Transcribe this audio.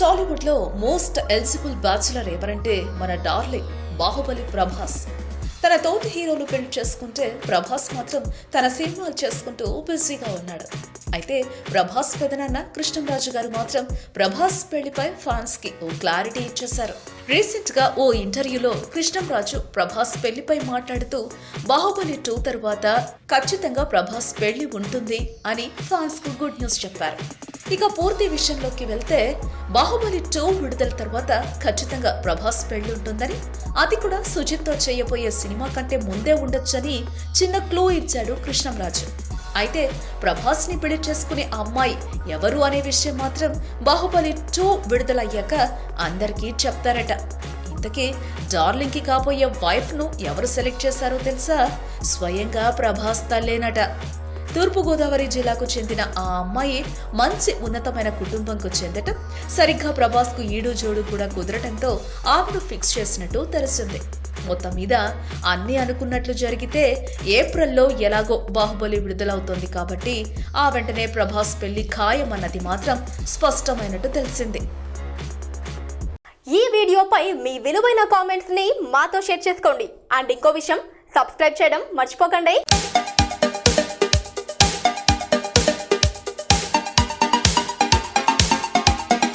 టాలీవుడ్లో most eligible bachelor ఎవరంటే మన డార్లింగ్ బాహుబలి ప్రభాస్. తన తోటి హీరోలు పెళ్ళి చేసుకుంటే ప్రభాస్ మాత్రం తన సినిమాలు చేసుకుంటూ బిజీగా ఉన్నాడు. అయితే ప్రభాస్ పెదనాన్న కృష్ణంరాజు గారు మాత్రం ప్రభాస్ పెళ్ళిపై ఫ్యాన్స్కి ఓ క్లారిటీ ఇచ్చేశారు. రీసెంట్గా ఓ ఇంటర్వ్యూలో కృష్ణంరాజు ప్రభాస్ పెళ్ళిపై మాట్లాడుతూ బాహుబలి టూ తర్వాత ఖచ్చితంగా ప్రభాస్ పెళ్ళి ఉంటుంది అని ఫ్యాన్స్కు గుడ్ న్యూస్ చెప్పారు. ఇక పూర్తి విషయంలోకి వెళ్తే బాహుబలి టూ విడుదల తర్వాత ఖచ్చితంగా ప్రభాస్ పెళ్ళి ఉంటుందని అది కూడా సుజిత్తో చేయబోయే సినిమా కంటే ముందే ఉండొచ్చని చిన్న క్లూ ఇచ్చాడు కృష్ణంరాజు. అయితే ప్రభాస్ని పెళ్ళి చేసుకునే అమ్మాయి ఎవరు అనే విషయం మాత్రం బాహుబలి టూ విడుదలయ్యాక అందరికీ చెప్తారట. ఇంతకీ డార్లింగ్కి కాబోయే వైఫ్ను ఎవరు సెలెక్ట్ చేశారో తెలుసా? స్వయంగా ప్రభాస్ తల్లేనట. తూర్పుగోదావరి జిల్లాకు చెందిన ఆ అమ్మాయి మంచి ఉన్నతమైన కుటుంబంకు చెందటం సరిగ్గా ప్రభాస్కు ఈడు జోడు కూడా కుదరటంతో ఆమెను ఫిక్స్ చేసినట్టు తెలిసింది మొత్తం మీద అన్ని అనుకున్నట్లు జరిగితే ఏప్రిల్లో ఎలాగో బాహుబలి విడుదలవుతోంది కాబట్టి ఆ వెంటనే ప్రభాస్ పెళ్ళి ఖాయమన్నది మాత్రం స్పష్టమైనట్టు తెలిసింది. ఈ వీడియోపై మీ విలువైన కామెంట్స్ని మాతో షేర్ చేసుకోండి. అండ్ ఇంకో విషయం సబ్స్క్రైబ్ చేయడం మర్చిపోకండి.